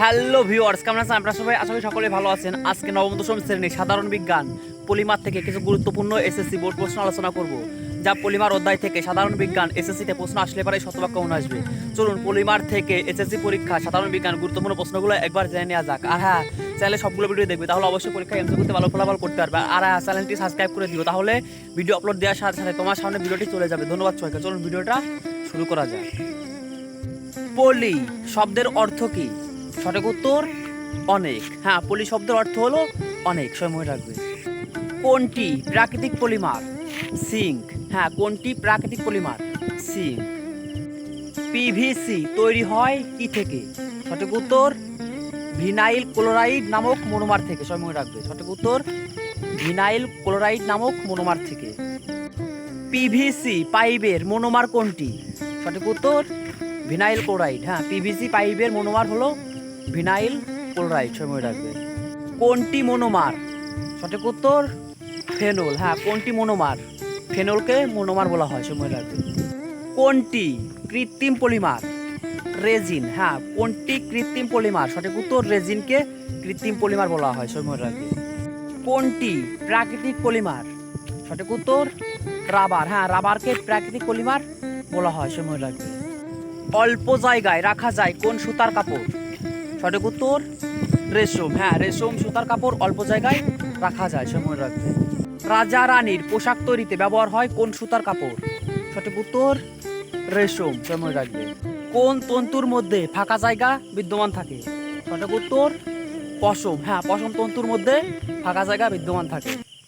Hello viewers কেমন আছেন? আপনারা সবাই আশা করি সকলে ভালো আছেন। আজকে নবম দশম শ্রেণি সাধারণ বিজ্ঞান পলিমার থেকে কিছু গুরুত্বপূর্ণ এসএসসি বোর্ড প্রশ্ন আলোচনা করব, যা পলিমার অধ্যায় থেকে সাধারণ বিজ্ঞান এসএসসিতে প্রশ্ন আসলে পরে শতবাক্য মনে আসবে। চলুন, পলিমার থেকে এসএসসি পরীক্ষা, সাধারণ বিজ্ঞান গুরুত্বপূর্ণ প্রশ্নগুলো একবার জেনে নেওয়া যাক। আর হ্যাঁ চ্যানেলে সবগুলো ভিডিও দেখবে, তাহলে অবশ্যই পরীক্ষায় এমসি করতে ভালো ফলাফল করতে পারবে। আর হ্যাঁ চ্যানেলটি সাবস্ক্রাইব করে দিও, তাহলে ভিডিও আপলোড দেওয়ার সাথে সাথে তোমার সামনে ভিডিওটি চলে যাবে। ধন্যবাদ সবাইকে। চলুন ভিডিওটা শুরু করা যাক। পলি শব্দের অর্থ কি? সঠিক উত্তর, অনেক। হ্যাঁ পলি শব্দের অর্থ হলো অনেক। সময় রাখবে। কোনটি প্রাকৃতিক পলিমার? সিঙ্ক। হ্যাঁ কোনটি প্রাকৃতিক পলিমার? সিঙ্ক। পিভিসি তৈরি হয় কি থেকে? সঠিক উত্তর, ভিনাইল ক্লোরাইড নামক মনোমার থেকে। সময় রাখবে। সঠিক উত্তর, ভিনাইল ক্লোরাইড নামক মনোমার থেকে। পিভিসি পাইপের মনোমার কোনটি? সঠিক উত্তর ভিনাইল ক্লোরাইড হ্যাঁ পিভিসি পাইপের মনোমার হলো ভিনাইল ক্লোরাইড সময় রাখবে। কোনটি মনোমার? সঠিক উত্তর ফেনল হ্যাঁ কোনটি মনোমার? ফেনলকে মনোমার বলা হয় সময় রাখবে। কোনটি কৃত্রিম পলিমার? রেজিন হ্যাঁ কোনটি কৃত্রিম পলিমার? সঠিক উত্তর রেজিনকে কৃত্রিম পলিমার বলা হয় সময় রাখবে। কোনটি প্রাকৃতিক পলিমার? সঠিক উত্তর রাবার হ্যাঁ রাবারকে প্রাকৃতিক পলিমার বলা হয় সময় রাখবে। অল্প জায়গায় রাখা যায় কোন সুতার কাপড়? সঠিক উত্তর, রেশম। হ্যাঁ রেশম, সুতার কাপড় অল্প জায়গায় রাখা যায় সময় রাখবে। রাজা রানীর পোশাক তৈরিতে ব্যবহার হয় কোন সুতার কাপড়? সঠিক উত্তর, রেশম সময় রাখবে। কোন তন্তুর মধ্যে ফাঁকা জায়গা বিদ্যমান থাকে? সঠিক উত্তর, পশম। হ্যাঁ পশম তন্তুর মধ্যে ফাঁকা জায়গা বিদ্যমান থাকে।